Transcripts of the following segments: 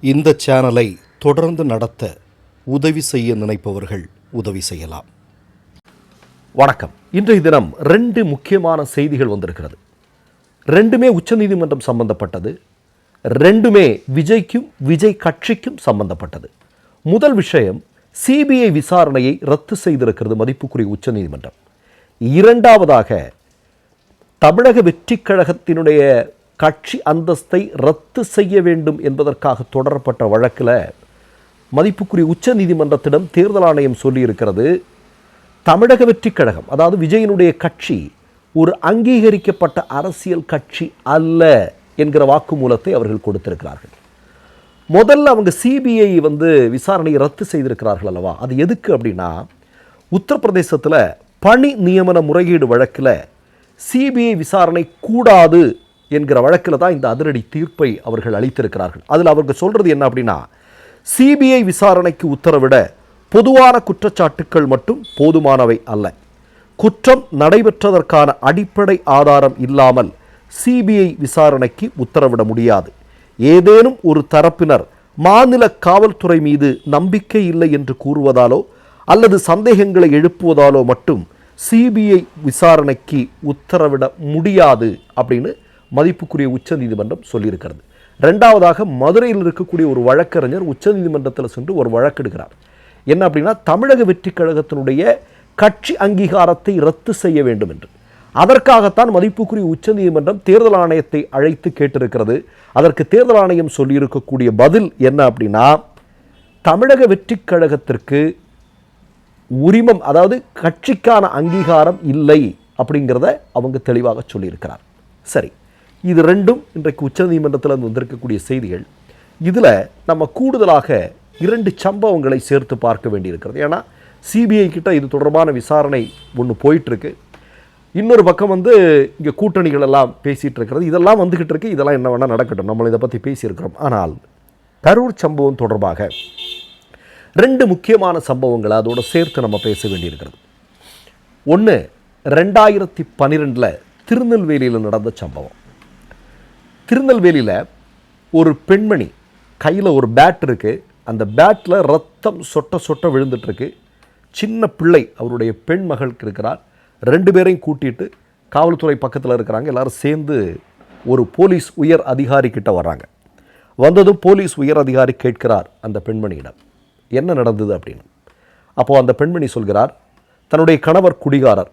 இந்த சேனலை தொடர்ந்து நடத்த உதவி செய்ய நினைப்பவர்கள் உதவி செய்யலாம். வணக்கம். இன்றைய தினம் ரெண்டு முக்கியமான செய்திகள் வந்திருக்கிறது. ரெண்டுமே உச்சநீதிமன்றம் சம்பந்தப்பட்டது. ரெண்டுமே விஜய்க்கும் விஜய் கட்சிக்கும் சம்பந்தப்பட்டது. முதல் விஷயம் சிபிஐ விசாரணையை ரத்து செய்திருக்கிறது மதிப்புக்குரிய உச்சநீதிமன்றம். இரண்டாவதாக தமிழக வெற்றிக் கழகத்தினுடைய கட்சி அந்தஸ்தை ரத்து செய்ய வேண்டும் என்பதற்காக தொடரப்பட்ட வழக்கில் மதிப்புக்குரிய உச்ச நீதிமன்றத்திடம் தேர்தல் ஆணையம் சொல்லியிருக்கிறது தமிழக வெற்றிக் கழகம் அதாவது விஜயனுடைய கட்சி ஒரு அங்கீகரிக்கப்பட்ட அரசியல் கட்சி அல்ல என்கிற வாக்குமூலத்தை அவர்கள் கொடுத்திருக்கிறார்கள். முதல்ல அவங்க சிபிஐ வந்து விசாரணையை ரத்து செய்திருக்கிறார்கள் அல்லவா? அது எதுக்கு அப்படின்னா உத்தரப்பிரதேசத்தில் பணி நியமன முறையீடு வழக்கில் சிபிஐ விசாரணை கூடாது என்கிற வழக்கில் தான் இந்த அதிரடி தீர்ப்பை அவர்கள் அளித்திருக்கிறார்கள். அதில் அவர்கள் சொல்கிறது என்ன அப்படின்னா சிபிஐ விசாரணைக்கு உத்தரவிட பொதுவான குற்றச்சாட்டுக்கள் மட்டும் போதுமானவை அல்ல. குற்றம் நடைபெற்றதற்கான அடிப்படை ஆதாரம் இல்லாமல் சிபிஐ விசாரணைக்கு உத்தரவிட முடியாது. ஏதேனும் ஒரு தரப்பினர் மாநில காவல்துறை மீது நம்பிக்கை இல்லை என்று கூறுவதாலோ அல்லது சந்தேகங்களை எழுப்புவதாலோ மட்டும் சிபிஐ விசாரணைக்கு உத்தரவிட முடியாது அப்படின்னு மதிப்புக்குரிய உச்சநீதிமன்றம் சொல்லியிருக்கிறது. ரெண்டாவதாக மதுரையில் இருக்கக்கூடிய ஒரு வழக்கறிஞர் உச்சநீதிமன்றத்தில் சென்று ஒரு வழக்கெடுக்கிறார். என்ன அப்படின்னா தமிழக வெற்றிக் கழகத்தினுடைய கட்சி அங்கீகாரத்தை ரத்து செய்ய வேண்டும் என்று. அதற்காகத்தான் மதிப்புக்குரிய உச்சநீதிமன்றம் தேர்தல் ஆணையத்தை அழைத்து கேட்டிருக்கிறது. அதற்கு தேர்தல் ஆணையம் சொல்லியிருக்கக்கூடிய பதில் என்ன அப்படின்னா தமிழக வெற்றிக் கழகத்திற்கு உரிமம் அதாவது கட்சிக்கான அங்கீகாரம் இல்லை அப்படிங்கிறத அவங்க தெளிவாக சொல்லியிருக்கிறார். சரி. இது ரெண்டும் இன்றைக்கு உச்சநீதிமன்றத்தில் இருந்து வந்திருக்கக்கூடிய செய்திகள். இதில் நம்ம கூடுதலாக இரண்டு சம்பவங்களை சேர்த்து பார்க்க வேண்டியிருக்கிறது. ஏன்னா சிபிஐ கிட்ட இது தொடர்பான விசாரணை ஒன்று போயிட்டுருக்கு. இன்னொரு பக்கம் வந்து இங்கே கூட்டணிகள் எல்லாம் பேசிகிட்டு இருக்கிறது இதெல்லாம் வந்துக்கிட்டு இருக்கு. இதெல்லாம் என்ன வேணால் நடக்கட்டும். நம்ம இதை பற்றி பேசியிருக்கிறோம். ஆனால் கரூர் சம்பவம் தொடர்பாக ரெண்டு முக்கியமான சம்பவங்களை அதோடு சேர்த்து நம்ம பேச வேண்டியிருக்கிறது. ஒன்று ரெண்டாயிரத்தி பன்னிரெண்டில் திருநெல்வேலியில் நடந்த சம்பவம். திருநெல்வேலியில் ஒரு பெண்மணி கையில் ஒரு பேட் இருக்குது அந்த பேட்டில் ரத்தம் சொட்ட சொட்ட விழுந்துட்டுருக்கு. சின்ன பிள்ளை அவருடைய பெண் மகளுக்கு இருக்கிறார். ரெண்டு பேரையும் கூட்டிட்டு காவல்துறை பக்கத்தில் இருக்கிறாங்க. எல்லோரும் சேர்ந்து ஒரு போலீஸ் உயர் அதிகாரி கிட்ட வர்றாங்க. வந்ததும் போலீஸ் உயர் அதிகாரி கேட்கிறார் அந்த பெண்மணியிடம். என்ன நடந்தது? அப்படின்னு. அப்போது அந்த பெண்மணி சொல்கிறார் தன்னுடைய கணவர் குடிகாரர்.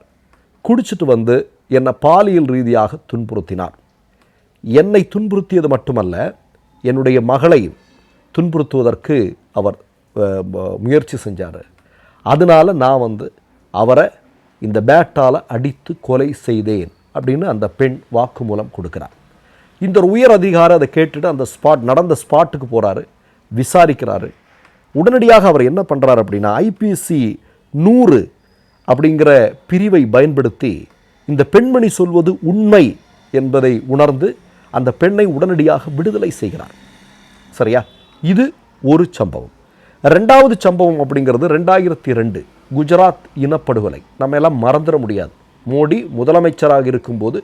குடிச்சிட்டு வந்து என்னை பாலியல் ரீதியாக துன்புறுத்தினார். என்னை துன்புறுத்தியது மட்டுமல்ல என்னுடைய மகளை துன்புறுத்துவதற்கு அவர் முயற்சி செஞ்சார். அதனால் நான் வந்து அவரை இந்த பேட்டால் அடித்து கொலை செய்தேன் அப்படின்னு அந்த பெண் வாக்குமூலம் கொடுக்குறார். இந்த ஒரு உயர் அதிகாரி அதை கேட்டுட்டு அந்த ஸ்பாட் நடந்த ஸ்பாட்டுக்கு போகிறாரு விசாரிக்கிறாரு. உடனடியாக அவர் என்ன பண்ணுறாரு அப்படின்னா ஐபிசி நூறு அப்படிங்கிற பிரிவை பயன்படுத்தி இந்த பெண்மணி சொல்வது உண்மை என்பதை உணர்ந்து அந்த பெண்ணை உடனடியாக விடுதலை செய்கிறார். சரியா? இது ஒரு சம்பவம். ரெண்டாவது சம்பவம் அப்படிங்கிறது ரெண்டாயிரத்தி ரெண்டு குஜராத் இனப்படுகொலை. நம்ம எல்லாம் மறந்துட முடியாது. மோடி முதலமைச்சராக இருக்கும்போது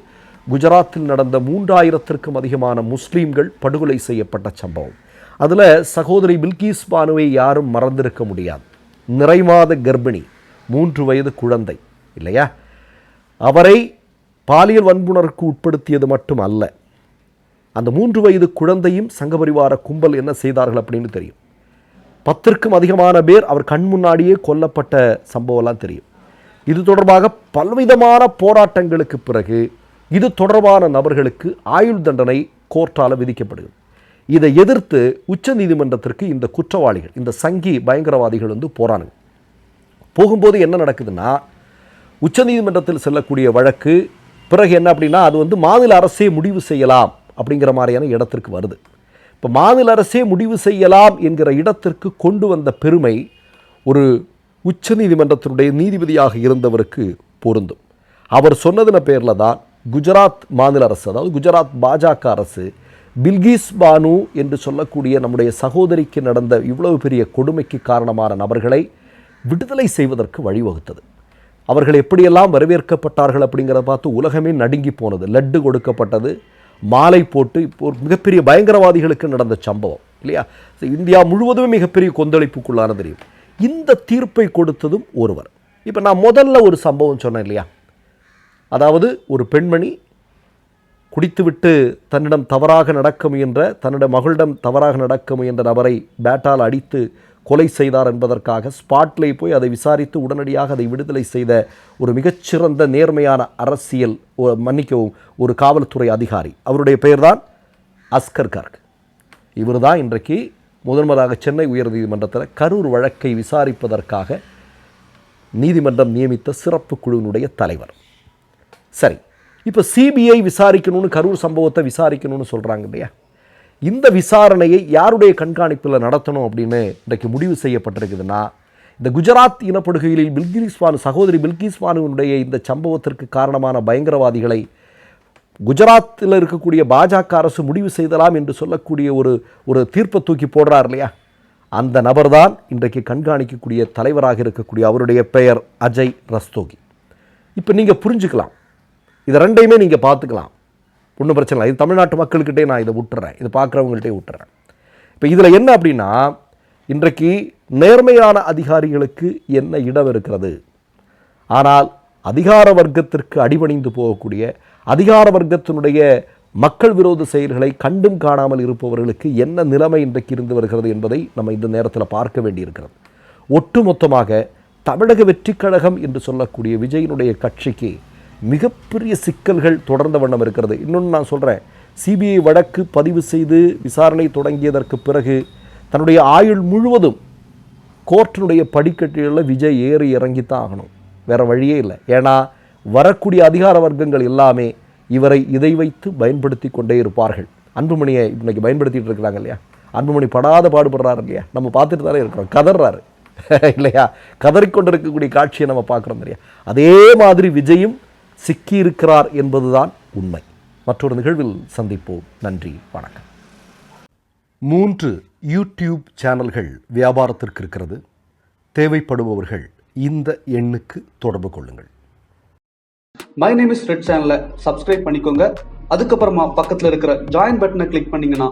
குஜராத்தில் நடந்த மூன்றாயிரத்திற்கும் அதிகமான முஸ்லீம்கள் படுகொலை செய்யப்பட்ட சம்பவம். அதில் சகோதரி பில்கிஸ் பானுவை யாரும் மறந்திருக்க முடியாது. நிறைமாத கர்ப்பிணி மூன்று வயது குழந்தை இல்லையா? அவரை பாலியல் வன்புணருக்கு உட்படுத்தியது மட்டும் அல்ல அந்த மூன்று வயது குழந்தையும் சங்கபரிவார கும்பல் என்ன செய்தார்கள் அப்படின்னு தெரியும். பத்திற்கும் அதிகமான பேர் அவர் கண் முன்னாடியே கொல்லப்பட்ட சம்பவம்லாம் தெரியும். இது தொடர்பாக பல்விதமான போராட்டங்களுக்கு பிறகு இது தொடர்பான நபர்களுக்கு ஆயுள் தண்டனை கோர்ட்டால் விதிக்கப்படுகிறது. இதை எதிர்த்து உச்சநீதிமன்றத்திற்கு இந்த குற்றவாளிகள் இந்த சங்கி பயங்கரவாதிகள் வந்து போறானுங்க. போகும்போது என்ன நடக்குதுன்னா உச்சநீதிமன்றத்தில் செல்லக்கூடிய வழக்கு பிறகு என்ன அப்படின்னா அது வந்து மாநில அரசே முடிவு செய்யலாம். அப்படிங்கிற மாதிரியான இடத்திற்கு வருது. இப்போ மாநில அரசே முடிவு செய்யலாம் என்கிற இடத்திற்கு கொண்டு வந்த பெருமை ஒரு உச்ச நீதிமன்றத்தினுடைய நீதிபதியாக இருந்தவருக்கு பொருந்தும். அவர் சொன்னதின பேரில் தான் குஜராத் மாநில அரசு அதாவது குஜராத் பாஜக அரசு பில்கிஸ் பானு என்று சொல்லக்கூடிய நம்முடைய சகோதரிக்கு நடந்த இவ்வளவு பெரிய கொடுமைக்கு காரணமான நபர்களை விடுதலை செய்வதற்கு வழிவகுத்தது. அவர்கள் எப்படியெல்லாம் வரவேற்கப்பட்டார்கள் அப்படிங்கிறத பார்த்து உலகமே நடுங்கி போனது. லட்டு கொடுக்கப்பட்டது மாலை போட்டு இப்போ ஒரு மிகப்பெரிய பயங்கரவாதிகளுக்கு நடந்த சம்பவம் இல்லையா? இந்தியா முழுவதுமே மிகப்பெரிய கொந்தளிப்புக்குள்ளான தெரியும். இந்த தீர்ப்பை கொடுத்ததும் ஒருவர். இப்போ நான் முதல்ல ஒரு சம்பவம் சொன்னேன் இல்லையா? அதாவது ஒரு பெண்மணி குடித்துவிட்டு தன்னிடம் தவறாக நடக்க முயன்ற தன்னுடைய மகளிடம் தவறாக நடக்க முயன்ற நபரை பேட்டால் அடித்து கொலை செய்தார் என்பதற்காக ஸ்பாட்லே போய் அதை விசாரித்து உடனடியாக அதை விடுதலை செய்த ஒரு மிகச்சிறந்த நேர்மையான அரசியல் மன்னிக்கவும் ஒரு காவல்துறை அதிகாரி. அவருடைய பெயர்தான் அஸ்கர் கார்க். இவர் தான் இன்றைக்கு முதன்முதலாக சென்னை உயர்நீதிமன்றத்தில் கரூர் வழக்கை விசாரிப்பதற்காக நீதிமன்றம் நியமித்த சிறப்பு குழுவினுடைய தலைவர். சரி இப்போ சிபிஐ விசாரிக்கணும்னு கரூர் சம்பவத்தை விசாரிக்கணும்னு சொல்கிறாங்க இல்லையா? இந்த விசாரணையை யாருடைய கண்காணிப்பில் நடத்தணும் அப்படின்னு இன்றைக்கு முடிவு செய்யப்பட்டிருக்குதுன்னா இந்த குஜராத் இனப்படுகையில் பில்கிஸ் பானு சகோதரி பில்கிஸ் இந்த சம்பவத்திற்கு காரணமான பயங்கரவாதிகளை குஜராத்தில் இருக்கக்கூடிய பாஜக அரசு முடிவு செய்தலாம் என்று சொல்லக்கூடிய ஒரு ஒரு தீர்ப்பை தூக்கி போடுறார் இல்லையா? அந்த நபர்தான் இன்றைக்கு கண்காணிக்கக்கூடிய தலைவராக இருக்கக்கூடிய அவருடைய பெயர் அஜய் ரஸ்தோகி. இப்போ நீங்கள் புரிஞ்சுக்கலாம். இதை ரெண்டையுமே நீங்கள் பார்த்துக்கலாம். ஒன்றும் பிரச்சனை இல்லை. இது தமிழ்நாட்டு மக்கள்கிட்டே நான் இதை விட்டுறேன் இதை பார்க்குறவங்கள்ட்டே விட்டுறேன் இப்போ இதில் என்ன அப்படின்னா இன்றைக்கு நேர்மையான அதிகாரிகளுக்கு என்ன இடம் இருக்கிறது? ஆனால் அதிகார வர்க்கத்திற்கு அடிபணிந்து போகக்கூடிய அதிகார வர்க்கத்தினுடைய மக்கள் விரோத செயல்களை கண்டும் காணாமல் இருப்பவர்களுக்கு என்ன நிலைமை இன்றைக்கு இருந்து வருகிறது என்பதை நம்ம இந்த நேரத்தில் பார்க்க வேண்டியிருக்கிறது. ஒட்டுமொத்தமாக தமிழக வெற்றிக்கழகம் என்று சொல்லக்கூடிய விஜயினுடைய கட்சிக்கு மிகப்பெரிய சிக்கல்கள் தொடர்ந்த வண்ணம் இருக்கிறது. இன்னொன்று நான் சொல்கிறேன் சிபிஐ வழக்கு பதிவு செய்து விசாரணை தொடங்கியதற்கு பிறகு தன்னுடைய ஆயுள் முழுவதும் கோர்ட்டினுடைய படிக்கட்டுகளில் விஜய் ஏறி இறங்கித்தான் ஆகணும். வேற வழியே இல்லை. ஏன்னா வரக்கூடிய அதிகார வர்க்கங்கள் எல்லாமே இவரை இதை வைத்து பயன்படுத்தி கொண்டே இருப்பார்கள். அன்புமணியை இன்றைக்கி பயன்படுத்திட்டு இருக்கிறாங்க இல்லையா? அன்புமணி படாத பாடுபடுறாரு இல்லையா? நம்ம பார்த்துட்டு தானே இருக்கிறோம். கதறாரு இல்லையா? கதறிக்கொண்டிருக்கக்கூடிய காட்சியை நம்ம பார்க்குறோம் இல்லையா? அதே மாதிரி விஜயும் சிக்கியிருக்கிறார் என்பதுதான் உண்மை. மற்றொரு நிகழ்வில் சந்திப்போம். நன்றி வணக்கம். மூன்று யூடியூப் சேனல்கள் வியாபாரத்திற்கு இருக்கிறது. தேவைப்படுபவர்கள் இந்த எண்ணுக்கு தொடர்பு கொள்ளுங்கள். மை நேம் இஸ் ரெட் சேனலை சப்ஸ்கிரைப் பண்ணிக்கோங்க. அதுக்கப்புறமா பக்கத்தில் இருக்கிற ஜாயின் பட்டனை கிளிக் பண்ணீங்கன்னா